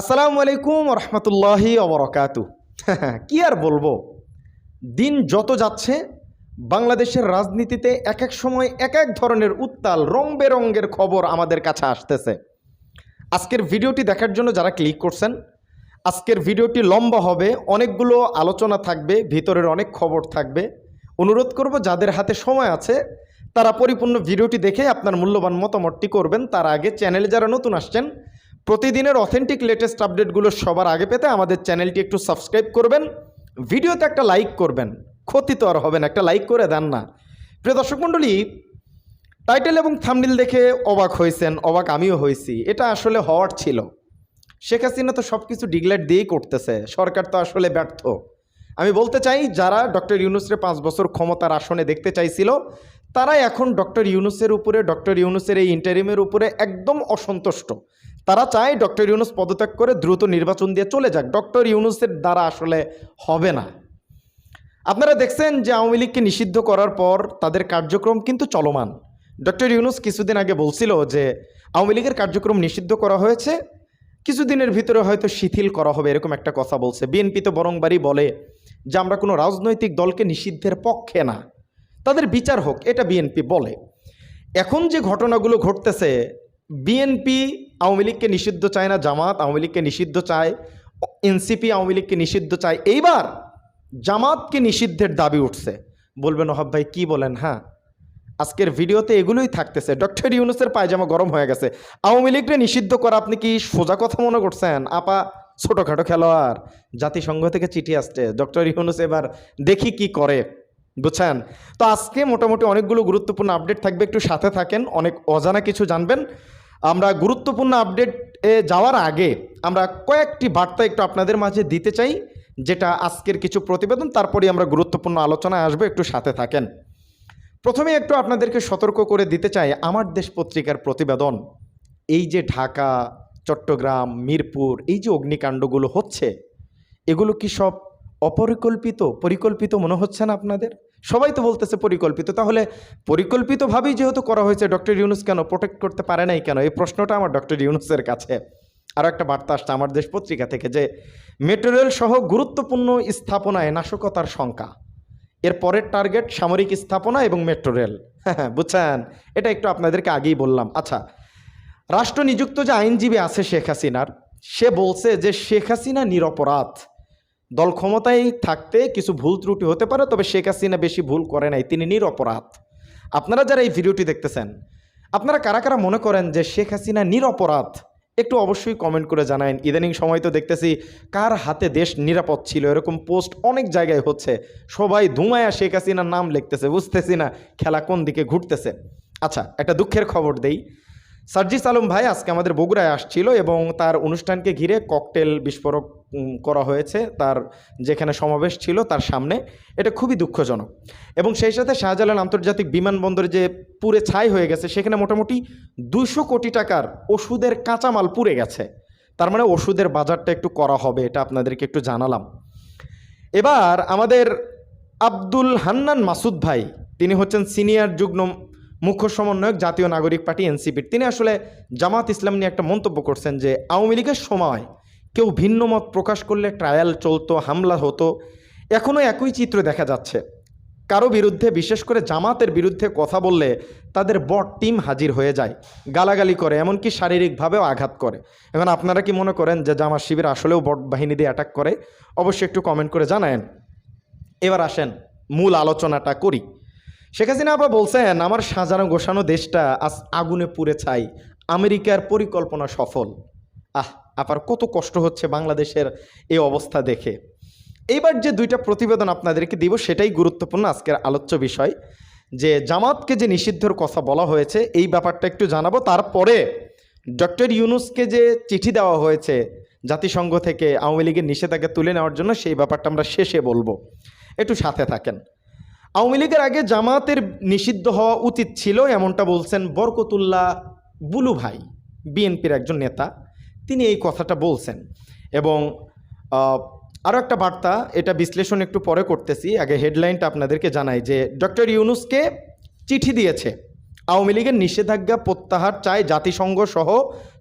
আসসালামু আলাইকুম রহমতুল্লাহি অবরকাতু কি আর বলব? দিন যত যাচ্ছে, বাংলাদেশের রাজনীতিতে এক এক সময় এক এক ধরনের উত্তাল রং বেরঙ্গের খবর আমাদের কাছে আসতেছে। আজকের ভিডিওটি দেখার জন্য যারা ক্লিক করছেন, আজকের ভিডিওটি লম্বা হবে, অনেকগুলো আলোচনা থাকবে, ভিতরের অনেক খবর থাকবে। অনুরোধ করব, যাদের হাতে সময় আছে, তারা পরিপূর্ণ ভিডিওটি দেখে আপনার মূল্যবান মতামতটি করবেন। তার আগে চ্যানেলে যারা নতুন আসছেন প্রতিদিনের অথেন্টিক লেটেস্ট আপডেটগুলো সবার আগে পেতে আমাদের চ্যানেলটি একটু সাবস্ক্রাইব করবেন, ভিডিওতে একটা লাইক করবেন, ক্ষতি তো আর হবে না, একটা লাইক করে দেন না। প্রিয় দর্শক মণ্ডলী টাইটেল এবং থামনিল দেখে অবাক হয়েছেন, অবাক আমিও হয়েছি, এটা আসলে হওয়ার ছিল। শেখ হাসিনা তো সব কিছু ডিক্লেয়ার দিয়েই করতেছে, সরকার তো আসলে ব্যর্থ। আমি বলতে চাই, যারা ডক্টর ইউনুসের পাঁচ বছর ক্ষমতার আসনে দেখতে চাইছিল তারা এখন ডক্টর ইউনুসের উপরে, ডক্টর ইউনুসের এই ইন্টারিমের উপরে একদম অসন্তুষ্ট। তারা চায় ডক্টর ইউনুস পদত্যাগ করে দ্রুত নির্বাচন দিয়ে চলে যাক। ডক্টর ইউনুসের দ্বারা আসলে হবে না। আপনারা দেখছেন যে আওয়ামী লীগকে নিষিদ্ধ করার পর তাদের কার্যক্রম কিন্তু চলমান। ডক্টর ইউনুস কিছুদিন আগে বলছিল যে আওয়ামী লীগের কার্যক্রম নিষিদ্ধ করা হয়েছে, কিছুদিনের ভিতরে হয়তো শিথিল করা হবে এরকম একটা কথা বলছে। বিএনপি তো বরংবারই বলে যে আমরা কোনো রাজনৈতিক দলকে নিষিদ্ধের পক্ষে না। তাদের বিচার হোক, এটা বিএনপি বলে। এখন যে ঘটনাগুলো ঘটতেছে, বিএনপি আওয়ামী লীগকে নিষিদ্ধ চায় না জামাত, আওয়ামী লীগকে নিষিদ্ধ চায় এনসিপি, আওয়ামী লীগকে নিষিদ্ধ চায়। এইবার জামাতকে নিষিদ্ধের দাবি উঠছে। বলবেন ওহাব ভাই, কী বলেন? হ্যাঁ। আজকের ভিডিওতে এগুলোই থাকতেছে। ডক্টর ইউনুসের পায়জামা গরম হয়ে গেছে। আওয়ামী লীগকে নিষিদ্ধ করা আপনি কি সোজা কথা মনে করছেন? আপা, ছোটোখাটো খেলোয়াড়। জাতিসংঘ থেকে চিঠি আসছে। ডক্টর ইউনুস এবার দেখি কি করে। বুঝছেন? তো আজকে মোটামুটি অনেকগুলো গুরুত্বপূর্ণ আপডেট থাকবে। একটু সাথে থাকেন, অনেক অজানা কিছু জানবেন। আমরা গুরুত্বপূর্ণ আপডেট এ যাওয়ার আগে আমরা কয়েকটি বার্তা একটু আপনাদের মাঝে দিতে চাই, যেটা আজকের কিছু প্রতিবেদন তারপরে আমরা গুরুত্বপূর্ণ আলোচনায় আসব, একটু সাথে থাকেন। প্রথমে একটু আপনাদেরকে সতর্ক করে দিতে চাই আমার দেশ পত্রিকার প্রতিবেদন। এই যে ঢাকা, চট্টগ্রাম, মিরপুর, এই যে অগ্নিকাণ্ডগুলো হচ্ছে, এগুলো কি সব অপরিকল্পিত, পরিকল্পিত মনে হচ্ছে না আপনাদের? সবাই তো বলতেছে পরিকল্পিত। তাহলে পরিকল্পিতভাবেই যেহেতু করা হয়েছে, ডক্টর ইউনুস কেন প্রোটেক্ট করতে পারে নাই কেন? এই প্রশ্নটা আমার ডক্টর ইউনুসের কাছে। আরও একটা বার্তা আসছে আমার দেশ পত্রিকা থেকে যে মেট্রো রেল সহ গুরুত্বপূর্ণ স্থাপনায় নাশকতার সংখ্যা এর পরের টার্গেট সামরিক স্থাপনা এবং মেট্রো রেল হ্যাঁ বুঝছেন? এটা একটু আপনাদেরকে আগেই বললাম। আচ্ছা রাষ্ট্র নিযুক্ত যে আইনজীবী আছে শেখ হাসিনার, সে বলছে যে শেখ হাসিনা নিরপরাধ। দল ক্ষমতায় থাকতে কিছু ভুল ত্রুটি হতে পারে, তবে শেখ হাসিনা বেশি ভুল করে নাই, তিনি নিরপরাধ। আপনারা যারা এই ভিডিওটি দেখতেছেন, আপনারা কারা কারা মনে করেন যে শেখ হাসিনা নিরপরাধ? একটু অবশ্যই কমেন্ট করে জানায়েন। ইদানিং সময় তো দেখতেছি কার হাতে দেশ নিরাপদ ছিল, এরকম পোস্ট অনেক জায়গায় হচ্ছে। সবাই ধুমায়া শেখ হাসিনার নাম লিখতেছে, বুঝতেছি না খেলা কোন দিকে ঘুরতেছে। আচ্ছা একটা দুঃখের খবর দেই। সার্জিস আলম ভাই আজকে আমাদের বগুড়ায় আসছিল এবং তার অনুষ্ঠানকে ঘিরে ককটেল বিস্ফোরক করা হয়েছে, তার যেখানে সমাবেশ ছিল তার সামনে। এটা খুবই দুঃখজনক। এবং সেই সাথে শাহজালাল আন্তর্জাতিক বিমানবন্দরে যে পুরে ছাই হয়ে গেছে, সেখানে মোটামুটি দুশো কোটি টাকার ওষুধের কাঁচামাল পুড়ে গেছে। তার মানে ওষুধের বাজারটা একটু করা হবে, এটা আপনাদেরকে একটু জানালাম। এবার আমাদের আব্দুল হান্নান মাসুদ ভাই, তিনি হচ্ছেন সিনিয়র যুগ্ম মুখ্য সমন্বয়ক, জাতীয় নাগরিক পার্টি এনসিপির। তিনি আসলে জামাত ইসলাম নিয়ে একটা মন্তব্য করছেন যে, আওয়ামী লীগের সময় কেউ ভিন্ন মত প্রকাশ করলে ট্রায়াল চলতো, হামলা হতো। এখনও একই চিত্র দেখা যাচ্ছে। কারও বিরুদ্ধে, বিশেষ করে জামাতের বিরুদ্ধে কথা বললে তাদের বট টিম হাজির হয়ে যায়, গালাগালি করে, এমনকি শারীরিকভাবেও আঘাত করে। এখন আপনারা কি মনে করেন যে জামাত শিবির আসলেও বট বাহিনী দিয়ে অ্যাটাক করে? অবশ্যই একটু কমেন্ট করে জানায়েন। এবার আসেন, মূল আলোচনাটা করি। শেখ হাসিনা আবার বলছেন, আমার সাজানো গোছানো দেশটা আজ আগুনে পুড়ে ছাই। আমেরিকার পরিকল্পনা সফল। আহ আবার কত কষ্ট হচ্ছে বাংলাদেশের এই অবস্থা দেখে। এইবার যে দুইটা প্রতিবেদন আপনাদেরকে দিব, সেটাই গুরুত্বপূর্ণ আজকের আলোচ্য বিষয়। যে জামাতকে যে নিষিদ্ধর কথা বলা হয়েছে, এই ব্যাপারটা একটু জানাব। তারপরে ডক্টর ইউনুসকে যে চিঠি দেওয়া হয়েছে জাতিসংঘ থেকে আওয়ামী লীগের নিষেধাজ্ঞা তুলে নেওয়ার জন্য, সেই ব্যাপারটা আমরা শেষে বলব। একটু সাথে থাকেন। আওয়ামী লীগের আগে জামাতের নিষিদ্ধ হওয়া উচিত ছিল, এমনটা বলছেন বরকতুল্লাহ বুলু ভাই, বিএনপির একজন নেতা। তিনি এই কথাটা বলছেন। এবং আরও একটা বার্তা, এটা বিশ্লেষণ একটু পরে করতেছি। আগে হেডলাইনটা আপনাদেরকে জানাই যে, ডক্টর ইউনুসকে চিঠি দিয়েছে, আওয়ামী লীগের নিষেধাজ্ঞা প্রত্যাহার চায় জাতিসংঘ সহ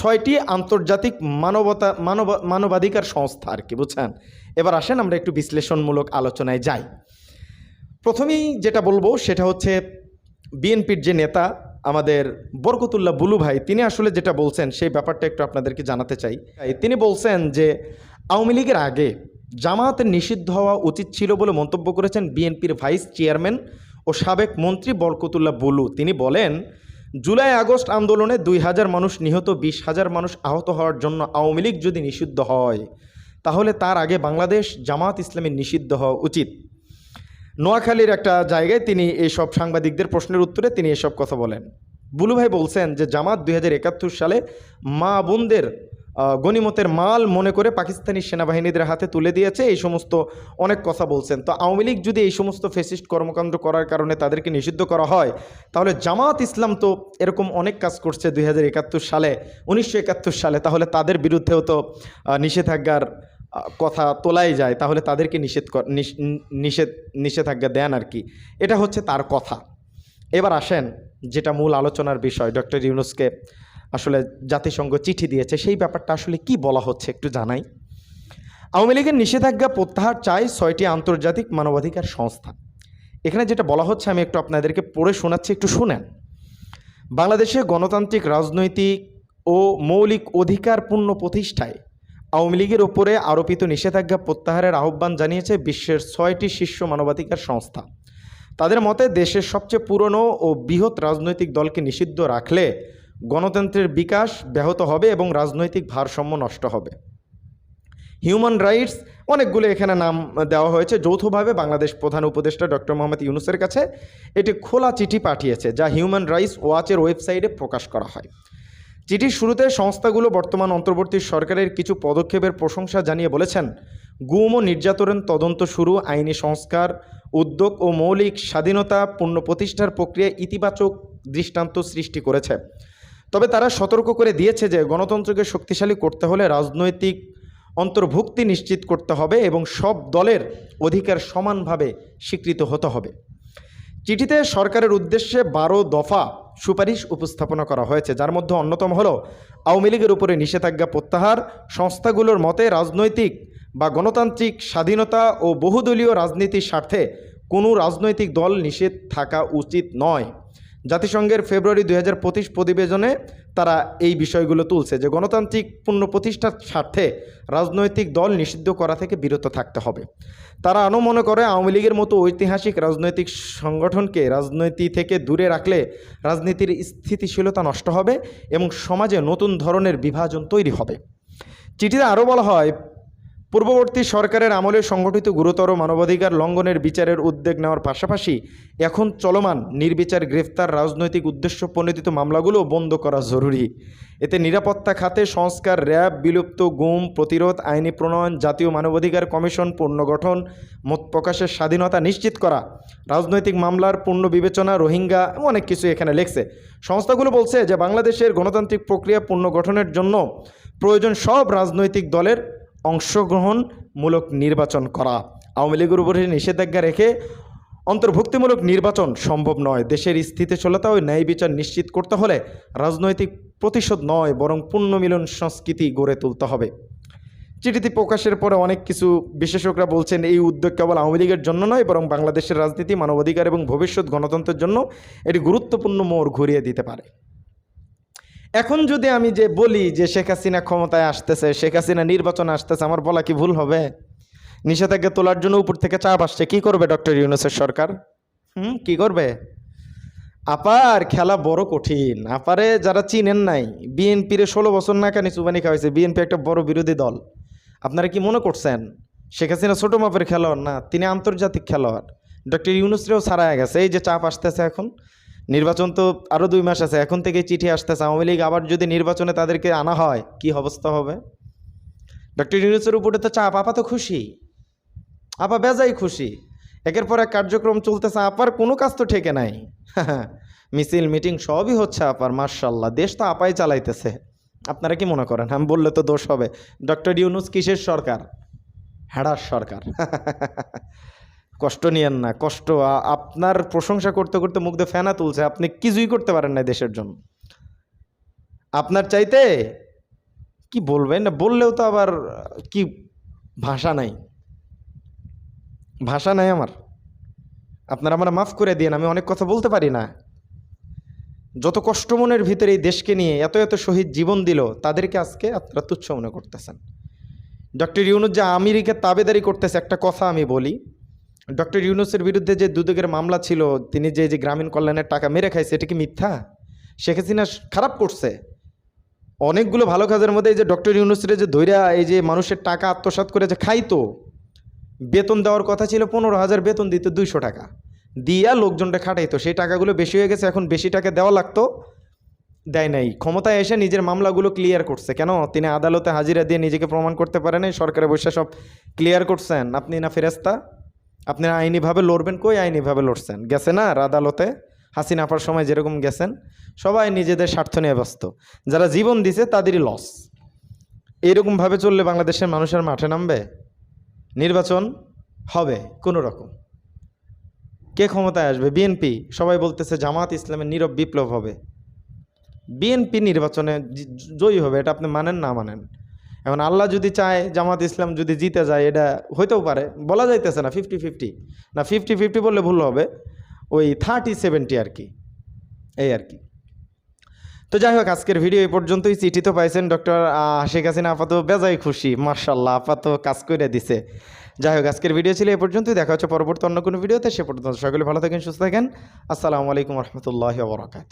ছয়টি আন্তর্জাতিক মানবতা, মানব, মানবাধিকার সংস্থা আর কি, বুঝছেন? এবার আসেন আমরা একটু বিশ্লেষণমূলক আলোচনায় যাই। প্রথমেই যেটা বলব, সেটা হচ্ছে বিএনপির যে নেতা আমাদের বরকতুল্লাহ বুলু ভাই, তিনি আসলে যেটা বলছেন, সেই ব্যাপারটা একটু আপনাদেরকে জানাতে চাই। তিনি বলছেন যে, আওয়ামী লীগের আগে জামায়াতের নিষিদ্ধ হওয়া উচিত ছিল বলে মন্তব্য করেছেন বিএনপির ভাইস চেয়ারম্যান ও সাবেক মন্ত্রী বরকতুল্লাহ বুলু। তিনি বলেন, জুলাই আগস্ট আন্দোলনে দুই হাজার মানুষ নিহত, বিশ হাজার মানুষ আহত হওয়ার জন্য আওয়ামী লীগ যদি নিষিদ্ধ হয়, তাহলে তার আগে বাংলাদেশ জামাত ইসলামী নিষিদ্ধ হওয়া উচিত। নোয়াখালীর একটা জায়গায় তিনি এইসব সাংবাদিকদের প্রশ্নের উত্তরে তিনি এসব কথা বলেন। বুলু ভাই বলছেন যে জামাত দুই হাজার একাত্তর সালে মা বোনদের আহ, গনিমতের মাল মনে করে পাকিস্তানি সেনাবাহিনীদের হাতে তুলে দিয়েছে এই সমস্ত অনেক কথা বলছেন। তো আওয়ামী লীগ যদি এই সমস্ত ফেসিস্ট কর্মকাণ্ড করার কারণে তাদেরকে নিষিদ্ধ করা হয় তাহলে জামাত ইসলাম তো এরকম অনেক কাজ করছে দুই হাজার একাত্তর সালে উনিশশো একাত্তর সালে তাহলে তাদের বিরুদ্ধেও তো নিষেধাজ্ঞার কথা তোলাই যায়, তাহলে তাদেরকে নিষেধ নিষেধ, নিষেধাজ্ঞা দেন আর কি। এটা হচ্ছে তার কথা। এবার আসেন, যেটা মূল আলোচনার বিষয়, ডক্টর ইউনুসকে আসলে জাতিসংঘ চিঠি দিয়েছে, সেই ব্যাপারটা আসলে কি বলা হচ্ছে একটু জানাই। আওয়ামী লীগের নিষেধাজ্ঞা প্রত্যাহার চায় ছয়টি আন্তর্জাতিক মানবাধিকার সংস্থা। এখানে যেটা বলা হচ্ছে, আমি একটু আপনাদেরকে পড়ে শোনাচ্ছি, একটু শুনেন। বাংলাদেশে গণতান্ত্রিক রাজনৈতিক ও মৌলিক অধিকার পূর্ণ প্রতিষ্ঠায় আওয়ামী লীগের ওপরে আরোপিত নিষেধাজ্ঞা প্রত্যাহারের আহ্বান জানিয়েছে বিশ্বের ছয়টি শীর্ষ মানবাধিকার সংস্থা। তাদের মতে, দেশের সবচেয়ে পুরনো ও বৃহৎ রাজনৈতিক দলকে নিষিদ্ধ রাখলে গণতন্ত্রের বিকাশ ব্যাহত হবে এবং রাজনৈতিক ভারসাম্য নষ্ট হবে। হিউম্যান রাইটস, অনেকগুলো এখানে নাম দেওয়া হয়েছে। যৌথভাবে বাংলাদেশ প্রধান উপদেষ্টা ডক্টর মোহাম্মদ ইউনুসের কাছে এটি খোলা চিঠি পাঠিয়েছে, যা হিউম্যান রাইটস ওয়াচের ওয়েবসাইটে প্রকাশ করা হয়। চিঠির শুরুতে সংস্থাগুলো বর্তমান অন্তর্বর্তী সরকারের কিছু পদক্ষেপের প্রশংসা জানিয়ে বলেছেন, গুম ও নির্যাতনের তদন্ত শুরু, আইনি সংস্কার, উদ্যোগ ও মৌলিক স্বাধীনতা পূর্ণ প্রতিষ্ঠার প্রক্রিয়ায় ইতিবাচক দৃষ্টান্ত সৃষ্টি করেছে। তবে তারা সতর্ক করে দিয়েছে যে গণতন্ত্রকে শক্তিশালী করতে হলে রাজনৈতিক অন্তর্ভুক্তি নিশ্চিত করতে হবে এবং সব দলের অধিকার সমানভাবে স্বীকৃত হতে হবে। চিঠিতে সরকারের উদ্দেশ্যে বারো দফা সুপারিশ উপস্থাপনা করা হয়েছে, যার মধ্যে অন্যতম হল, আওয়ামী লীগের উপরে নিষেধাজ্ঞা প্রত্যাহার, সংস্থাগুলোর মতে রাজনৈতিক বা গণতান্ত্রিক স্বাধীনতা ও বহুদলীয় রাজনীতির স্বার্থে কোনো রাজনৈতিক দল নিষেধ থাকা উচিত নয়। জাতিসংঘের ফেব্রুয়ারি দুই হাজার পঁচিশ প্রতিবেদনে তারা এই বিষয়গুলো তুলছে যে গণতান্ত্রিক পূর্ণ প্রতিষ্ঠার স্বার্থে রাজনৈতিক দল নিষিদ্ধ করা থেকে বিরত থাকতে হবে। তারা আরও মনে করে, আওয়ামী লীগের মতো ঐতিহাসিক রাজনৈতিক সংগঠনকে রাজনীতি থেকে দূরে রাখলে রাজনীতির স্থিতিশীলতা নষ্ট হবে এবং সমাজে নতুন ধরনের বিভাজন তৈরি হবে। চিঠিতে আরও বলা হয় পূর্ববর্তী সরকারের আমলে সংগঠিত গুরুতর মানবাধিকার লঙ্ঘনের বিচারের উদ্যোগ নেওয়ার পাশাপাশি এখন চলমান নির্বিচার গ্রেফতার রাজনৈতিক উদ্দেশ্য প্রণোদিত মামলাগুলো বন্ধ করা জরুরি। এতে নিরাপত্তা খাতে সংস্কার, র্যাব, বিলুপ্ত, গুম, প্রতিরোধ, আইনি প্রণয়ন, জাতীয় মানবাধিকার কমিশন, পুনর্গঠন, মত প্রকাশের স্বাধীনতা নিশ্চিত করা, রাজনৈতিক মামলার পূর্ণ বিবেচনা, রোহিঙ্গা অনেক কিছু এখানে লেখছে। সংস্থাগুলো বলছে যে বাংলাদেশের গণতান্ত্রিক প্রক্রিয়া পুনর্গঠনের জন্য প্রয়োজন সব রাজনৈতিক দলের অংশগ্রহণমূলক নির্বাচন করা। আওয়ামী লীগের উপরে নিষেধাজ্ঞা রেখে অন্তর্ভুক্তিমূলক নির্বাচন সম্ভব নয়। দেশের স্থিতিশীলতা ও ন্যায় বিচার নিশ্চিত করতে হলে রাজনৈতিক প্রতিশোধ নয়, বরং পুণ্যমিলন সংস্কৃতি গড়ে তুলতে হবে। চিঠিটি প্রকাশের পরে অনেক কিছু বিশেষজ্ঞরা বলছেন, এই উদ্যোগ কেবল আওয়ামী লীগের জন্য নয়, বরং বাংলাদেশের রাজনীতি, মানবাধিকার এবং ভবিষ্যৎ গণতন্ত্রের জন্য এটি গুরুত্বপূর্ণ মোড় ঘুরিয়ে দিতে পারে। এখন যদি আমি যে বলি যে শেখ হাসিনা ক্ষমতায় আসতেছে, শেখ হাসিনা নির্বাচন আসতেছে, আমার বলা কি ভুল হবে? নিষেধাজ্ঞা তোলার জন্য উপর থেকে চাপ আসছে, কি করবে ডক্টর ইউনুসের সরকার? হুম, কি করবে? আপার খেলা বড় কঠিন। আপারে যারা চিনেন নাই, বিএনপির ষোলো বছর না কানি চুবানি খাওয়াইছে, বিএনপি একটা বড় বিরোধী দল। আপনারা কি মনে করছেন? শেখ হাসিনা ছোটো মাপের খেলোয়াড় না, তিনি আন্তর্জাতিক খেলোয়াড়। ডক্টর ইউনুসরেও ছাড়ায় গেছে, এই যে চাপ আসতেছে এখন নির্বাচন তো আরও দুই মাস আছে, এখন থেকে চিঠি আসতেছে। আওয়ামী লীগ আবার যদি নির্বাচনে তাদেরকে আনা হয়, কি অবস্থা হবে? ডক্টর ইউনুসের উপরে তো চাপ, আপা তো খুশি। আপা বেজাই খুশি। একের পর এক কার্যক্রম চলতেছে, আপার কোনো কাজ তো ঠেকে নাই। মিছিল, মিটিং সবই হচ্ছে আপার মার্শাল্লাহ দেশ তো আপাই চালাইতেছে। আপনারা কি মনে করেন? আমি বললে তো দোষ হবে। ডক্টর ইউনুস কিসের সরকার? হেডার সরকার। কষ্ট নিয়েন না, কষ্ট আপনার প্রশংসা করতে করতে মুখ দিয়ে ফেনা তুলছে, আপনি কিছুই করতে পারেন না দেশের জন্য। আপনার চাইতে কি বলবেন? না, বললেও তো আবার কি ভাষা নাই। ভাষা নাই আমার। আপনারা আমরা মাফ করে দিন আমি অনেক কথা বলতে পারি না। যত কষ্ট মনের ভিতরে এই দেশকে নিয়ে এত এত শহীদ জীবন দিল, তাদেরকে আজকে আপনারা তুচ্ছ মনে করতেছেন। ডক্টর ইউনুস যে আমেরিকা তাবেদারি করতেছে, একটা কথা আমি বলি ডক্টর ইউনুসের বিরুদ্ধে যে দুদকের মামলা ছিল, তিনি যে যে গ্রামীণ কল্যাণের টাকা মেরে খাইছে এটা কি মিথ্যা? শেখ হাসিনা খারাপ করছে। অনেকগুলো ভালো কাজের মধ্যে এই যে ডক্টর ইউনুসের যে ধৈর্য এই যে মানুষের টাকা আত্মসাৎ করে যে খাইতো, বেতন দেওয়ার কথা ছিল পনেরো হাজার, বেতন দিত দুইশো টাকা। দিয়া লোকজনটা খাটাইতো, সেই টাকাগুলো বেশি হয়ে গেছে, এখন বেশি টাকা দেওয়া লাগতো, দেয় নাই। ক্ষমতায় এসে নিজের মামলাগুলো ক্লিয়ার করছে। কেন? তিনি আদালতে হাজিরা দিয়ে নিজেকে প্রমাণ করতে পারেন, সরকারে বসে সব ক্লিয়ার করছেন। আপনি না ফেরেস্তা আপনি আইনিভাবে লড়বেন কই আইনিভাবে লড়ছেন? গেছে না আর আদালতে হাসিনা আপার সময় যেরকম গেছেন, সবাই নিজেদের স্বার্থ নিয়ে ব্যস্ত। যারা জীবন দিছে, তাদেরই লস এইরকমভাবে চললে বাংলাদেশের মানুষের মাঠে নামবে? নির্বাচন হবে, কোনো রকম। কে ক্ষমতায় আসবে? বিএনপি। সবাই বলতেছে জামাত ইসলামের নীরব বিপ্লব হবে। বিএনপি নির্বাচনে জয়ী হবে, এটা আপনি মানেন না মানেন। এখন আল্লাহ যদি চায়, জামাত ইসলাম যদি জিতে যায়, এটা হইতেও পারে। বলা যাইতেছে না ফিফটি ফিফটি না ফিফটি ফিফটি বললে ভুল হবে। ওই থার্টি সেভেন্টি আর কি। এই আর কি। তো যাই হোক, আজকের ভিডিও এই পর্যন্তই। চিঠি তো পাইছেন ডক্টর শেখ হাসিনা আপাতত বেজায় খুশি। মার্শাল্লাহ আপাতত কাজ করে দিছে। যাই হোক, আজকের ভিডিও ছিল এই পর্যন্তই। দেখা হচ্ছে পরবর্তী অন্য কোনো ভিডিওতে। সে পর্যন্ত সকলে ভালো থাকেন, সুস্থ থাকেন। আসসালামু আলাইকুম রহমতুল্লাহ বরকাত